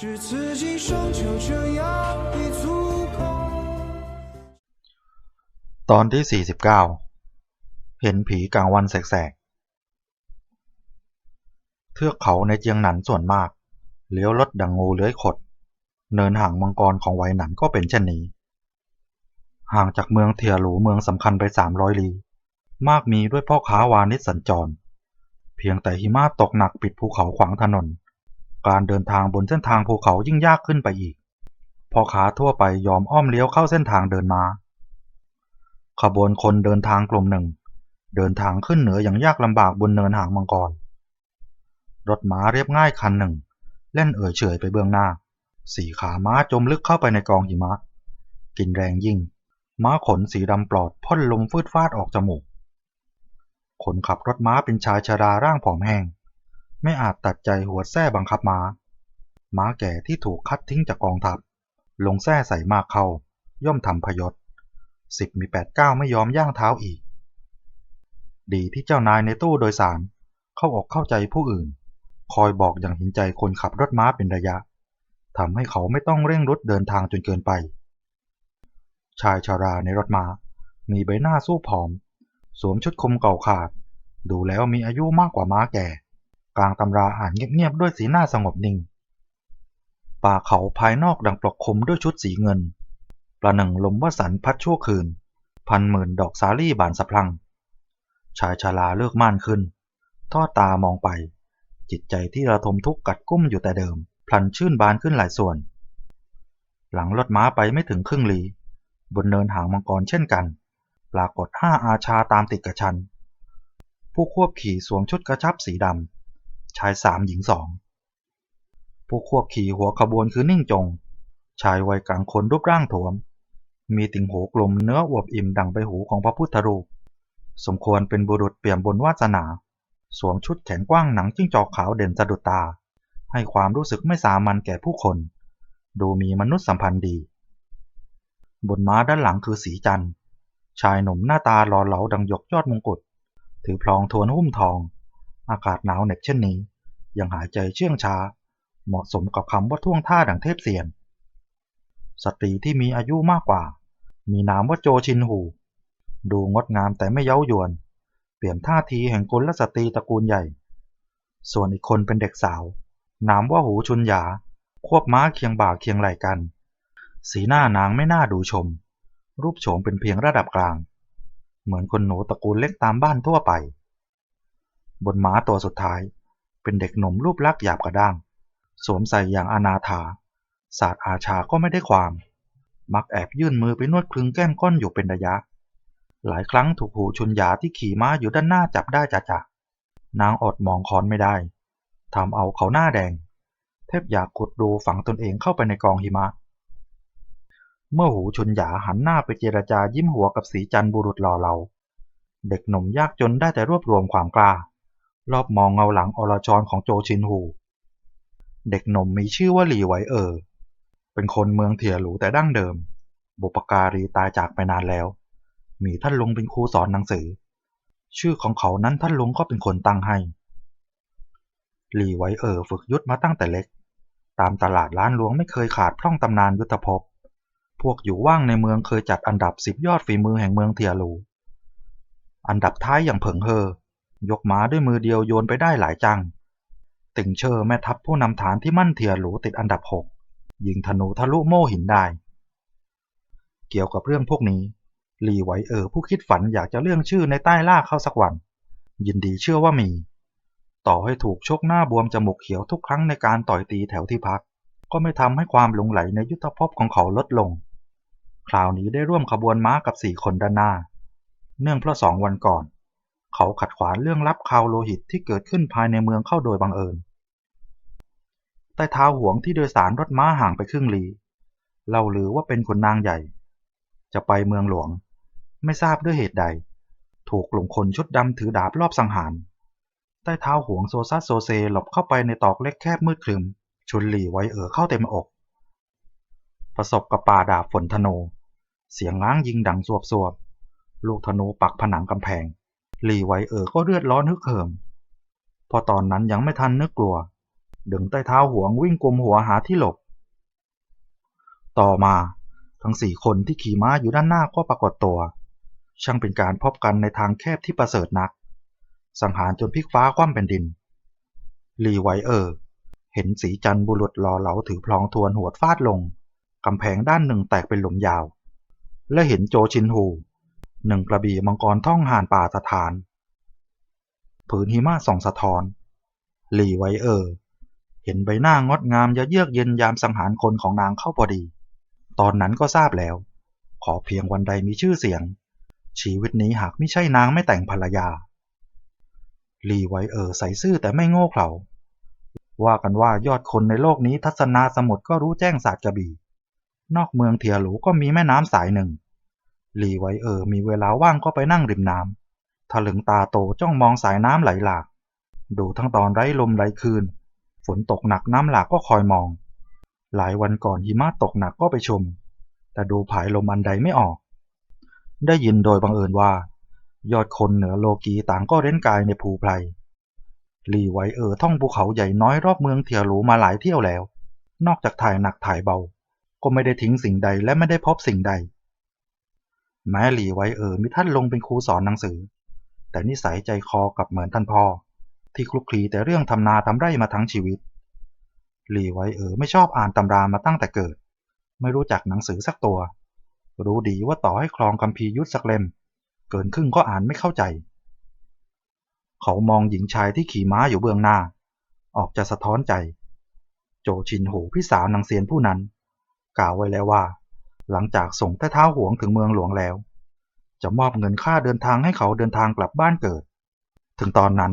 ตอนที่ 49 เห็นผีกลางวันแสกๆ เทือกเขาในเจียงหนันส่วนมาก เลี้ยวรถดังงูเลื้อยขด เนินห่างมังกรของไวหนันก็เป็นเช่นนี้ ห่างจากเมืองเทียหลูเมืองสำคัญไป 300 ลี้มากมีด้วยพ่อค้าวานิชสัญจร เพียงแต่หิมะตกหนักปิดภูเขาขวางถนน การเดินทางบนเส้นทางภูเขายิ่งยากขึ้นไปอีกพ่อค้าทั่วไปยอมอ้อมเลี้ยวเข้าเส้นทางเดินมาขบวนคนเดินทางกลุ่มหนึ่ง เดินทางขึ้นเหนืออย่างยากลำบากบนเนินหางมังกร รถม้าเรียบง่ายคันหนึ่ง เล่นเอ่ยเฉยไปเบื้องหน้า สี่ขาม้าจมลึกเข้าไปในกองหิมะ กินแรงยิ่ง ม้าขนสีดำปลอดพ่นลมฟืดฟาดออกจมูก คนขับรถม้าเป็นชายชราร่างผอมแห้ง ไม่อาจตัดใจหัวแส้บังคับม้า ม้าแก่ที่ถูกคัดทิ้งจากกองทัพ ลงแส้ใส่มากเข้า ย่อมทำพยศสิบมีแปดเก้าไม่ยอมย่างเท้าอีก ดีที่เจ้านายในตู้โดยสารเข้าอกเข้าใจผู้อื่น คอยบอกอย่างเห็นใจคนขับรถม้าเป็นระยะทำให้เขาไม่ต้องเร่งรถเดินทางจนเกินไป ชายชาราในรถม้า มีใบหน้าสู้ผอม สวมชุดคลุมเก่าขาด ดูแล้วมีอายุมากกว่าม้าแก่ กลางตำราอ่านเงียบๆด้วยสีหน้าสงบนิ่ง ป่าเขาภายนอกดังปลอกคลุมด้วยชุดสีเงิน ประหนึ่งลมวสันพัดชั่วคืน พันหมื่นดอกสาลี่บานสะพัง ชายชาลาเลิกม่านขึ้น ทอดตามองไป จิตใจที่ระทมทุกข์กัดกุ้มอยู่แต่เดิม พลันชื่นบานขึ้นหลายส่วน หลังรถม้าไปไม่ถึงครึ่งลี้บนเนินหางมังกรเช่นกัน ปรากฏห้าอาชาตามติดกระชันผู้ควบขี่สวมชุดกระชับสีดำ ชายสามหญิงสองผู้ควบขี่หัวขบวนคือนิ่งจง ชายวัยกลางคนรูปร่างถวมมีติ่งหูกลมเนื้ออวบอิ่มดังใบหูของพระพุทธรูป สมควรเป็นบุรุษเปี่ยมบนวาสนา สวมชุดแขนกว้างหนังจิ้งจอกขาวเด่นสะดุดตา ให้ความรู้สึกไม่สามัญแก่ผู้คน ดูมีมนุษยสัมพันธ์ดี บนม้าด้านหลังคือสีจันทร์ ชายหนุ่มหน้าตาหล่อเหลาดังหยกยอดมงกุฎ ถือพลองทวนหุ้มทอง อากาศหนาวเหน็บเช่นนี้ ยังหายใจเชื่องช้า เหมาะสมกับคำว่าท่วงท่าดังเทพเสียน สตรีที่มีอายุมากกว่า มีนามว่าโจชินหู ดูงดงามแต่ไม่เย้ายวน เปลี่ยนท่าทีแห่งกุลสตรีตระกูลใหญ่ ส่วนอีกคนเป็นเด็กสาว นามว่าหูชุนหยา ควบม้าเคียงบ่าเคียงไหล่กัน สีหน้านางไม่น่าดูชม รูปโฉมเป็นเพียงระดับกลาง เหมือนคนหนูตระกูลเล็กตามบ้านทั่วไปบนม้าตัวสุดท้าย เป็นเด็กหนุ่มรูปลักษณ์หยาบกระด้าง สวมใส่อย่างอนาถา ศาสตร์อาชาก็ไม่ได้ความ มักแอบยื่นมือไปนวดคลึงแก้มก้อนอยู่เป็นระยะ หลายครั้งถูกหูชุนยาที่ขี่ม้าอยู่ด้านหน้าจับได้จ่ะจะนางอดมองคอนไม่ได้ทำเอาเขาหน้าแดงแทบอยากขุดดูฝังตนเองเข้าไปในกองหิมะ เมื่อหูชุนหยาหันหน้าไปเจรจายิ้มหัวกับสีจันบุรุษหล่อเหลาเด็กหนุ่มยากจนได้แต่รวบรวมความกล้า รอบมองเงาหลังอรชรของโจชินหูเด็กหนุ่มมีชื่อว่าหลีไวเออเป็นคนเมืองเถียหลูแต่ดั้งเดิม บุปการีตายจากไปนานแล้ว มีท่านลุงเป็นครูสอนหนังสือ ชื่อของเขานั้นท่านลุงก็เป็นคนตั้งให้ หลีไวเออฝึกยุทธมาตั้งแต่เล็ก ตามตลาดล้านหลวงไม่เคยขาดพร่องตำนานยุทธภพ พวกอยู่ว่างในเมืองเคยจัดอันดับสิบยอดฝีมือแห่งเมืองเทียหลูอันดับท้ายอย่างเผิงเฮอ ยกม้าด้วยมือเดียวโยนไปได้หลายจัง ติ่งเชอร์แม่ทัพผู้นำฐานที่มั่นเทียหลูติดอันดับหกยิงธนูทะลุโม่หินได้ เกี่ยวกับเรื่องพวกนี้หลีไหวเออผู้คิดฝันอยากจะเลื่องชื่อในใต้ล่าเข้าสักวัน ยินดีเชื่อว่ามี ต่อให้ถูกชกหน้าบวมจมูกเขียวทุกครั้งในการต่อยตีแถวที่พัก ก็ไม่ทำให้ความหลงไหลในยุทธภพของเขาลดลง คราวนี้ได้ร่วมขบวนม้ากับสี่คนด้านหน้า เนื่องเพราะสองวันก่อน เขาขัดขวางเรื่องลับข่าวโลหิตที่เกิดขึ้นภายในเมืองเข้าโดยบังเอิญใต้เท้าหวงที่โดยสารรถม้าห่างไปครึ่งลีเล่าลือว่าเป็นขุนนางใหญ่ จะไปเมืองหลวง ไม่ทราบด้วยเหตุใด ถูกกลุ่มคนชุดดำถือดาบรอบสังหาร ใต้เท้าหวงโซซัสโซเซหลบเข้าไปในตอกเล็กแคบมืดครึมชุนหลี่ไว้เอ๋อเข้าเต็มอก ประสบกับป่าดาบฝนธนู เสียงง้างยิงดังสวบสวบลูกธนูปักผนังกำแพง หลี่ไวเอ๋อก็เลือดร้อนฮึกเหิม พอตอนนั้นยังไม่ทันนึกกลัว ดึงใต้เท้าหวงวิ่งกลมหัวหาที่หลบ ต่อมาทั้งสี่คนที่ขี่ม้าอยู่ด้านหน้าก็ปรากฏตัว ช่างเป็นการพบกันในทางแคบที่ประเสริฐนัก สังหารจนพลิกฟ้าคว่ำเป็นดินลีไวเออร์เห็นสีจันบุรุษหล่อเหลาถือพลองทวนหัวฟาดลงกำแพงด้านหนึ่งแตกเป็นหลุมยาว และเห็นโจชินฮู หนึ่งกระบี่มังกรท่องห่านป่าสถาน ผืนหิมะส่องสะท้อน หลี่ไวเออร์เห็นใบหน้างดงามยะเยือกเย็นยามสังหารคนของนางเข้าพอดี ตอนนั้นก็ทราบแล้ว ขอเพียงวันใดมีชื่อเสียง ชีวิตนี้หากไม่ใช่นางไม่แต่งภรรยา หลี่ไวเออร์ใส่ซื่อแต่ไม่โง่เขลาว่ากันว่ายอดคนในโลกนี้ทัศนาสมุทรก็รู้แจ้งศาสตร์กระบี่ นอกเมืองเทียหลูก็มีแม่น้ำสายหนึ่ง ลีไวเออร์มีเวลาว่างก็ไปนั่งริมน้ำถลึงตาโตจ้องมองสายน้ำไหลหลาก ดูทั้งตอนไร้ลมไร้คืน ฝนตกหนักน้ำหลากก็คอยมอง หลายวันก่อนหิมะตกหนักก็ไปชม แต่ดูผายลมอันใดไม่ออก ได้ยินโดยบังเอิญว่า ยอดคนเหนือโลกีต่างก็เร้นกายในภูไพรลีไวเออร์ท่องภูเขาใหญ่น้อยรอบเมืองเทียหรูมาหลายเที่ยวแล้ว นอกจากถ่ายหนักถ่ายเบา ก็ไม่ได้ทิ้งสิ่งใดและไม่ได้พบสิ่งใด แม้หลีไวเออร์มิท่านลงเป็นครูสอนหนังสือ แต่นิสัยใจคอกับเหมือนท่านพ่อ ที่คลุกคลีแต่เรื่องทำนาทำไร่มาทั้งชีวิต หลีไวเออร์ไม่ชอบอ่านตำรามาตั้งแต่เกิด ไม่รู้จักหนังสือสักตัว รู้ดีว่าต่อให้คลองคัมภียุทธสักเล่ม เกินครึ่งก็อ่านไม่เข้าใจ เขามองหญิงชายที่ขี่ม้าอยู่เบื้องหน้า ออกจะสะท้อนใจ โจชินโหพี่สาวนางเซียนผู้นั้น กล่าวไว้แล้วว่า หลังจากส่งใต้เท้าหวงถึงเมืองหลวงแล้ว จะมอบเงินค่าเดินทางให้เขาเดินทางกลับบ้านเกิด ถึงตอนนั้น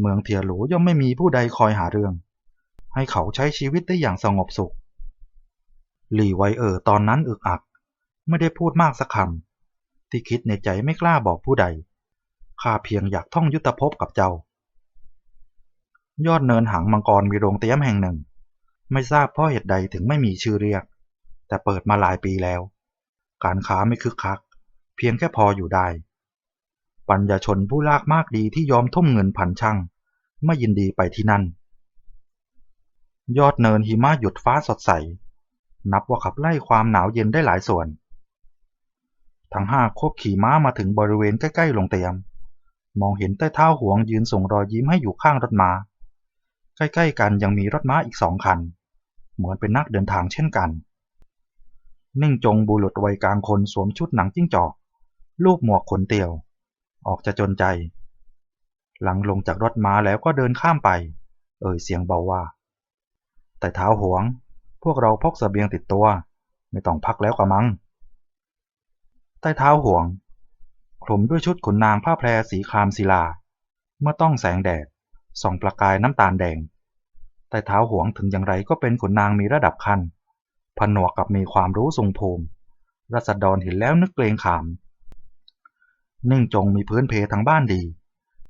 เมืองเทียหลูย่อมไม่มีผู้ใดคอยหาเรื่อง ให้เขาใช้ชีวิตได้อย่างสงบสุข หลี่ไวเออร์ตอนนั้นอึกอัก ไม่ได้พูดมากสักคำที่คิดในใจไม่กล้าบอกผู้ใดข้าเพียงอยากท่องยุทธภพกับเจ้า ยอดเนินหางมังกรมีโรงเตี้ยมแห่งหนึ่ง ไม่ทราบเพราะเหตุใดถึงไม่มีชื่อเรียก แต่เปิดมาหลายปีแล้ว การค้าไม่คึกคัก เพียงแค่พออยู่ได้ ปัญญาชนผู้ลากมากดีที่ยอมทุ่มเงินพันช่างไม่ยินดีไปที่นั่น ยอดเนินหิมะหยุดฟ้าสดใส นับว่าขับไล่ความหนาวเย็นได้หลายส่วน ทั้งห้าควบขี่ม้ามาถึงบริเวณใกล้ๆลงเตียม มองเห็นใต้เท้าหวงยืนส่งรอยยิ้มให้อยู่ข้างรถม้า ใกล้ๆกันยังมีรถม้าอีกสองคัน เหมือนเป็นนักเดินทางเช่นกัน นิ่งจงบุรุษวัยกลางคนสวมชุดหนังจิ้งจอก ลูกหมวกขนเตียว ออกจะจนใจ หลังลงจากรถม้าแล้วก็เดินข้ามไป เอ่ยเสียงเบาว่า แต่เท้าหวง พวกเราพกเสบียงติดตัว ไม่ต้องพักแล้วกะมังใต้เท้าห่วงคลุมด้วยชุดขนนางผ้าแพรสีครามศิลา เมื่อต้องแสงแดดส่องประกายน้ำตาลแดงใต้เท้าห่วงถึงอย่างไรก็เป็นขนนางมีระดับขั้น ผนวกกับมีความรู้ทรงภูมิรัษฎรเห็นแล้วนึกเกรงขาม นิ่งจงมีพื้นเพทางบ้านดี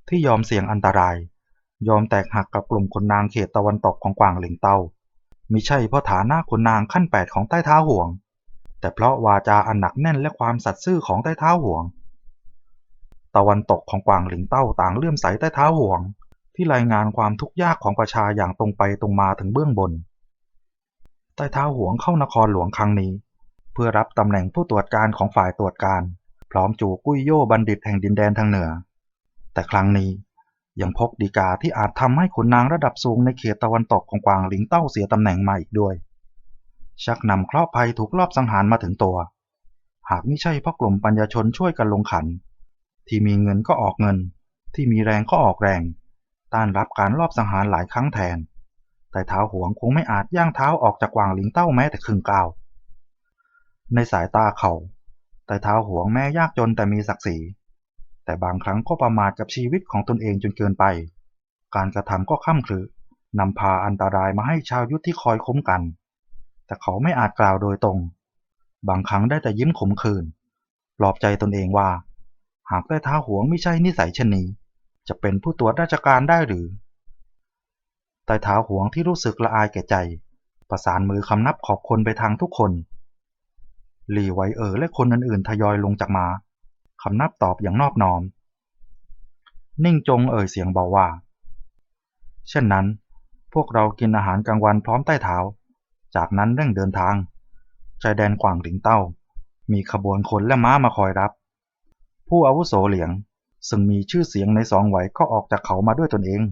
ที่ยอมเสี่ยงอันตราย ยอมแตกหักกับกลุ่มคนนางเขตตะวันตกของกวางหลิงเต้ามิใช่เพราะฐานะคนนางขั้นแปดของใต้เท้าห่วง แต่เพราะวาจาอันหนักแน่นและความสัตย์ซื่อของใต้เท้าห่วง ตะวันตกของกวางหลิงเต้าต่างเลื่อมใสใต้เท้าห่วง ที่รายงานความทุกข์ยากของประชาอย่างตรงไปตรงมาถึงเบื้องบน ต้เท้าหวงเข้านครหลวงครั้งนี้ เพื่อรับตำแหน่งผู้ตรวจการของฝ่ายตรวจการ พร้อมจูกุ้ยโย่บัณฑิตแห่งดินแดนทางเหนือ แต่ครั้งนี้ยังพกดีกาที่อาจทำให้ขุนนางระดับสูงในเขตตะวันตกของกวางหลิงเต้าเสียตำแหน่งมาอีกด้วย ชักนำเคราะห์ภัยถูกลอบสังหารมาถึงตัว หากไม่ใช่เพราะกลุ่มปัญญาชนช่วยกันลงขัน ที่มีเงินก็ออกเงิน ที่มีแรงก็ออกแรง ต้านรับการลอบสังหารหลายครั้งแทน แต่เท้าหวงคงไม่อาจย่างเท้าออกจากกวางหลิงเต้าแม้แต่ครึ่งก้าว ในสายตาเขา แต่เท้าหวงแม้ยากจนแต่มีศักดิ์ศรี แต่บางครั้งก็ประมาทกับชีวิตของตนเองจนเกินไป การกระทำก็ข้ามคือนำพาอันตรายมาให้ชาวยุทธที่คอยคุ้มกัน แต่เขาไม่อาจกล่าวโดยตรง บางครั้งได้แต่ยิ้มขมขื่นปลอบใจตนเองว่า หากได้ท้าหวงไม่ใช่นิสัยเช่นนี้ จะเป็นผู้ตรวจราชการได้หรือ แต่ท้าหวงที่รู้สึกละอายแก่ใจ ประสานมือคำนับขอบคนไปทางทุกคนหลี่ไวเอ๋อและคนอื่นๆทยอยลงจากมาคำนับตอบอย่างนอบน้อม นิ่งจงเอ่ยเสียงเบาว่า เช่นนั้น พวกเรากินอาหารกลางวันพร้อมใต้เท้า จากนั้นเร่งเดินทางชายแดนกวางหลิงเต้า มีขบวนคนและม้ามาคอยรับ ผู้อาวุโสเหลียง ซึ่งมีชื่อเสียงในสองไหวก็ออกจากเขามาด้วยตนเอง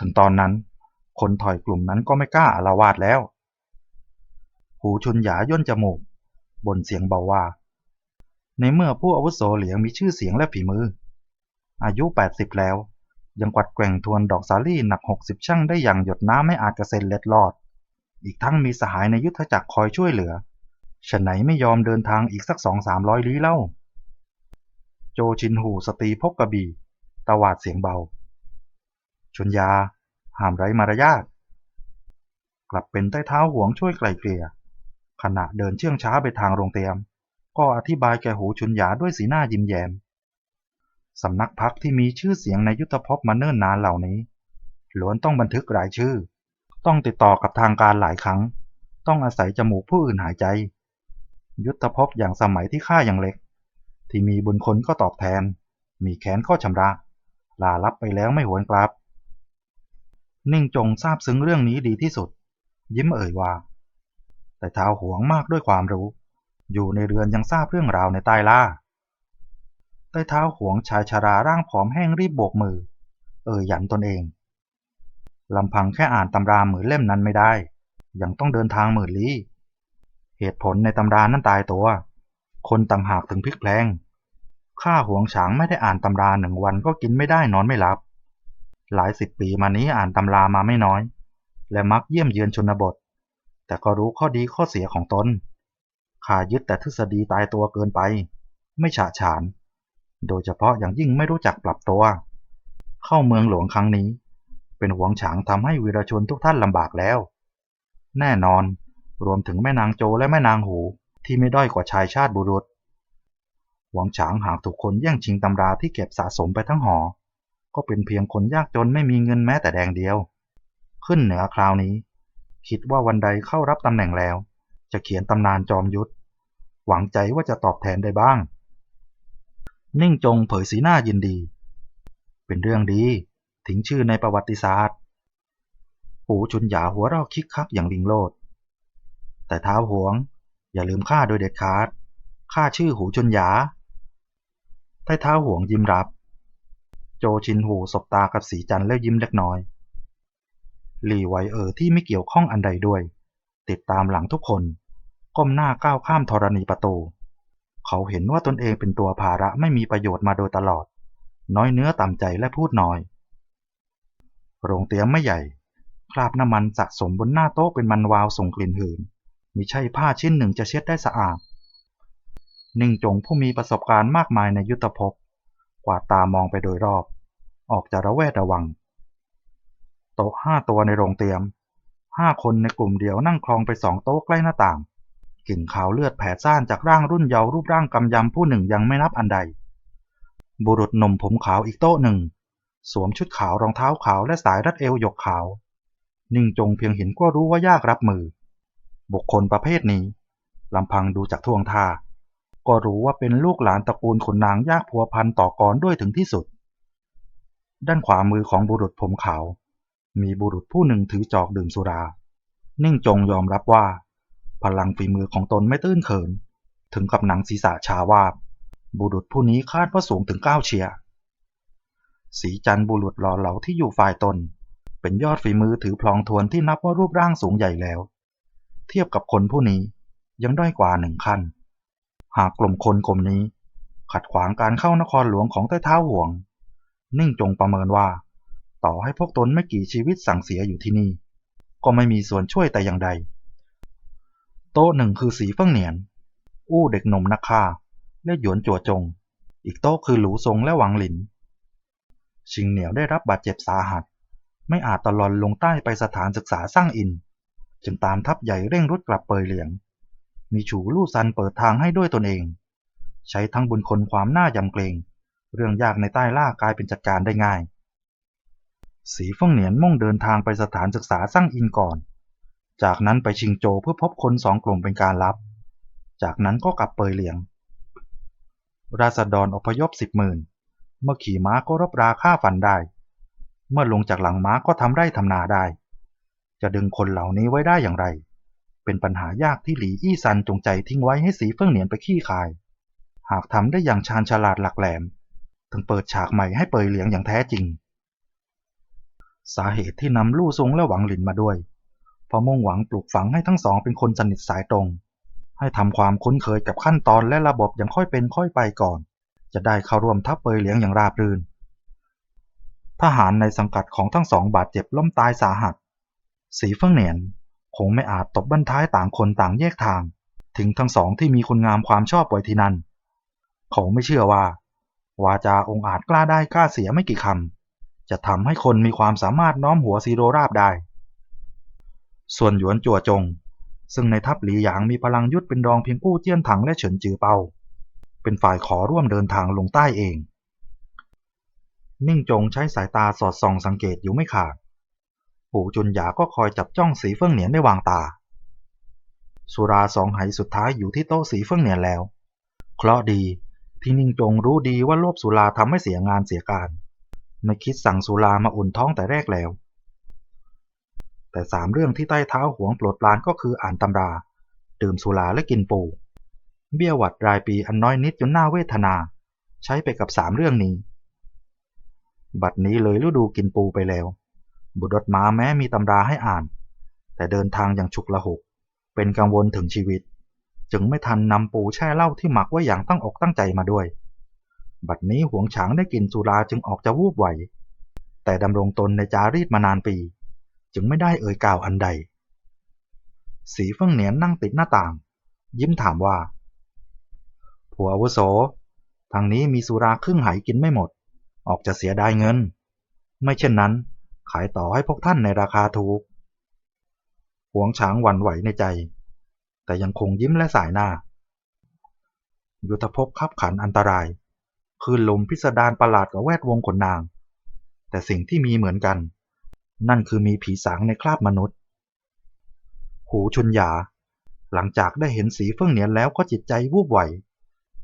ถึงตอนนั้น คนถอยกลุ่มนั้นก็ไม่กล้าอาละวาดแล้ว หูชุนหยาย่นจมูกบนเสียงเบาว่า ในเมื่อผู้อาวุโสเหลียงมีชื่อเสียงและฝีมือ อายุ 80 แล้ว ยังกวัดแกว่งทวนดอกสาลี่หนัก 60 ช่างได้อย่างหยดน้ำไม่อาจกระเซ็นเล็ดลอด อีกทั้งมีสหายในยุทธจักรคอยช่วยเหลือฉะไหนไม่ยอมเดินทางอีกสักสองสามร้อยลี้เล่า โจชินหูสตีพกกระบี่ตวาดเสียงเบา ชุนยา ห้ามไร้มารยาทกลับเป็นใต้เท้าห่วงช่วยไกลเกลี่ย ขณะเดินเชื่องช้าไปทางโรงเตรียม ก็อธิบายแก่หูชุนยาด้วยสีหน้ายิ้มแย้มสำนักพักที่มีชื่อเสียงในยุทธภพมาเนิ่นนานเหล่านี้ล้วนต้องบันทึกรายชื่อ ต้องติดต่อกับทางการหลายครั้ง ต้องอาศัยจมูกผู้อื่นหายใจ ยุทธภพอย่างสมัยที่ข้ายังเล็ก ที่มีบุญคนก็ตอบแทน มีแขนก็ชำระ ลาลับไปแล้วไม่หวนกลับ นิ่งจงทราบซึ้งเรื่องนี้ดีที่สุด ยิ้มเอ่ยว่า แต่เท้าหวงมากด้วยความรู้ อยู่ในเรือนยังทราบเรื่องราวในใต้ล่าใต้เท้าหวงชายชาราร่างผอมแห้งรีบโบกมือ เอ่ยหยันตนเองลำพังแค่อ่านตำราหมื่นเล่มนั้นไม่ได้ ยังต้องเดินทางหมื่นลี้ เหตุผลในตำรานั้นตายตัว คนต่างหากถึงพลิกแพลงข้าหวงฉางไม่ได้อ่านตำราหนึ่งวันก็กินไม่ได้นอนไม่หลับ หลายสิบปีมานี้อ่านตำรามาไม่น้อย และมักเยี่ยมเยือนชนบท แต่ก็รู้ข้อดีข้อเสียของตนข้ายึดแต่ทฤษฎีตายตัวเกินไป ไม่ฉะฉาน โดยเฉพาะอย่างยิ่งไม่รู้จักปรับตัว เข้าเมืองหลวงครั้งนี้ เป็นหวงฉางทำให้วีรชนทุกท่านลำบากแล้ว แน่นอนรวมถึงแม่นางโจและแม่นางหูที่ไม่ด้อยกว่าชายชาติบุรุษ หวงฉางหากถูกคนแย่งชิงตำราที่เก็บสะสมไปทั้งหอ ก็เป็นเพียงคนยากจนไม่มีเงินแม้แต่แดงเดียว ขึ้นเหนือคราวนี้ คิดว่าวันใดเข้ารับตำแหน่งแล้ว จะเขียนตำนานจอมยุทธหวังใจว่าจะตอบแทนได้บ้าง นิ่งจงเผยสีหน้ายินดี เป็นเรื่องดีทิ้งชื่อในประวัติศาสตร์ปูชุนหยาหัวเราะคิกคักอย่างลิงโลด แต่เท้าหวง อย่าลืมข้าโดยเด็ดขาดข้าชื่อหูชุนหยาใต้เท้าหวงยิ้มรับ โจชินหูสบตากับสีจันแล้วยิ้มเล็กน้อยหลี่ไวเออที่ไม่เกี่ยวข้องอันใดด้วย ติดตามหลังทุกคน ก้มหน้าก้าวข้ามธรณีประตู เขาเห็นว่าตนเองเป็นตัวภาระไม่มีประโยชน์มาโดยตลอด น้อยเนื้อต่ำใจและพูดน้อย โรงเตี๊ยมไม่ใหญ่ คราบน้ำมันสะสมบนหน้าโต๊ะเป็นมันวาวส่งกลิ่นหืนมิใช่ผ้าชิ้นหนึ่งจะเช็ดได้สะอาด นิ่งจงผู้มีประสบการณ์มากมายในยุทธภพ วาดตามองไปโดยรอบ ออกจะระแวดระวัง โต๊ะห้าตัวในโรงเตียมห้าคนในกลุ่มเดียวนั่งคลองไปสองโต๊ะใกล้หน้าต่างกลิ่นขาวเลือดแผดซ่านจากร่างรุ่นเยาว์รูปร่างกำยำผู้หนึ่งยังไม่นับอันใด บุรุษหนุ่มผมขาวอีกโต๊ะหนึ่ง สวมชุดขาวรองเท้าขาวและสายรัดเอวหยกขาว นิ่งจงเพียงเห็นก็รู้ว่ายากรับมือ บุคคลประเภทนี้ลำพังดูจากท่วงท่า ก็รู้ว่าเป็นลูกหลานตระกูลขุนนางยากพัวพันต่อกรด้วยถึงที่สุด ด้านขวามือของบุรุษผมขาว มีบุรุษผู้หนึ่งถือจอกดื่มสุรา นิ่งจงยอมรับว่า พลังฝีมือของตนไม่ตื้นเขิน ถึงกับหนังศีรษะชาวาบ บุรุษผู้นี้คาดว่าสูงถึงเก้าเชียสีจันบุรุษหล่อเหลาที่อยู่ฝ่ายตน เป็นยอดฝีมือถือพลองทวนที่นับว่ารูปร่างสูงใหญ่แล้ว เทียบกับคนผู้นี้ยังด้อยกว่าหนึ่งขั้น หากกลุ่มคนกลุ่มนี้ ขัดขวางการเข้านครหลวงของใต้เท้าห่วง นิ่งจงประเมินว่า ต่อให้พวกตนไม่กี่ชีวิตสั่งเสียอยู่ที่นี่ ก็ไม่มีส่วนช่วยแต่อย่างใด โต๊ะหนึ่งคือสีเฟิ่งเหนียน อู้เด็กหนุ่มนักฆ่า และหยวนจัวจง อีกโต๊ะคือหลูซงและหวังหลิน ชิงเหนียวได้รับบาดเจ็บสาหัส ไม่อาจตะลอนลงใต้ไปสถานศึกษาสร้างอิน จึงตามทัพใหญ่เร่งรุดกลับเปยเหลียง มีฉูลู่ซันเปิดทางให้ด้วยตนเอง ใช้ทั้งบุญคนความน่ายำเกรง เรื่องยากในใต้ล่ากลายเป็นจัดการได้ง่าย สีฟงเหนียนมุ่งเดินทางไปสถานศึกษาสร้างอินก่อน จากนั้นไปชิงโจเพื่อพบคนสองกลุ่มเป็นการลับ จากนั้นก็กลับเปยเหลียง ราษฎรอพยพสิบหมื่นเมื่อขี่ม้าก็รบราฆ่าฟันได้ เมื่อลงจากหลังม้าก็ทำไร่ทำนาได้ จะดึงคนเหล่านี้ไว้ได้อย่างไร เป็นปัญหายากที่หลีอี้ซันจงใจทิ้งไว้ให้สีเฟิ่งเหนียนไปขี้คาย หากทำได้อย่างชาญฉลาดหลักแหลมถึงเปิดฉากใหม่ให้เปยเหลียงอย่างแท้จริง สาเหตุที่นำลู่ซงและหวังหลินมาด้วยเพราะมุ่งหวังปลูกฝังให้ทั้งสองเป็นคนสนิทสายตรง ให้ทำความคุ้นเคยกับขั้นตอนและระบบอย่างค่อยเป็นค่อยไปก่อน จะได้เข้าร่วมทัพเปยเหลียงอย่างราบรื่นทหารในสังกัดของทั้งสองบาดเจ็บล้มตายสาหัส สีเฟิ่งเหนียน คงไม่อาจตบบั้นท้ายต่างคนต่างแยกทาง ถึงทั้งสองที่มีคุณงามความชอบไว้ที่นั่น เขาไม่เชื่อว่า วาจาองอาจกล้าได้กล้าเสียไม่กี่คำจะทำให้คนมีความสามารถน้อมหัวซีโรราบได้ ส่วนหยวนจั่วจง ซึ่งในทัพหลีหยางมีพลังยุทธเป็นรองเพียงกู้เจี้ยนถังและเฉินจือเปาเป็นฝ่ายขอร่วมเดินทางลงใต้เอง นิ่งจงใช้สายตาสอดส่องสังเกตอยู่ไม่ขาด หูจุนหยาก็คอยจับจ้องสีเฟิ่งเหนียนไม่วางตา สุราสองไหสุดท้ายอยู่ที่โต๊ะสีเฟิ่งเหนียนแล้ว เคราะดีที่นิ่งจงรู้ดีว่าโลภสุราทำให้เสียงานเสียการ ไม่คิดสั่งสุรามาอุ่นท้องแต่แรกแล้ว แต่สามเรื่องที่ใต้เท้าหวงโปรดปรานก็คืออ่านตำรา ดื่มสุราและกินปูเบี้ยหวัดรายปีอันน้อยนิดจนหน่าเวทนา ใช้ไปกับสามเรื่องนี้ บัดนี้เลยฤดูกินปูไปแล้ว บุตรม้าแม้มีตำราให้อ่าน แต่เดินทางอย่างฉุกละหุก เป็นกังวลถึงชีวิต จึงไม่ทันนำปูแช่เหล้าที่หมักไว้อย่างตั้งอกตั้งใจมาด้วย บัดนี้หวงฉางได้กินสุราจึงออกจะวูบไหว แต่ดำรงตนในจารีตมานานปี จึงไม่ได้เอ่ยกล่าวอันใด สีเฟิ่งเหนียนนั่งติดหน้าต่าง ยิ้มถามว่า ผัวอาวุโส ทางนี้มีสุราครึ่งไหกินไม่หมด ออกจะเสียดายเงิน ไม่เช่นนั้น ขายต่อให้พวกท่านในราคาถูก หวงฉางหวั่นไหวในใจ แต่ยังคงยิ้มและสายหน้า ยุทธภพขับขันอันตราย คืนลมพิสดารประหลาดกับแวดวงขนนาง แต่สิ่งที่มีเหมือนกัน นั่นคือมีผีสางในคราบมนุษย์ หูชุนหยา หลังจากได้เห็นสีเฟื่องเนียนแล้วก็จิตใจวูบไหว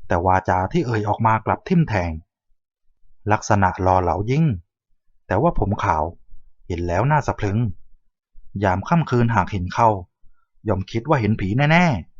แต่วาจาที่เอ่ยออกมากลับทิ่มแทง ลักษณะหล่อเหลายิ่ง แต่ว่าผมขาว เห็นแล้วน่าสะพรึง ยามค่ำคืนหากเห็นเข้า ย่อมคิดว่าเห็นผีแน่ ๆ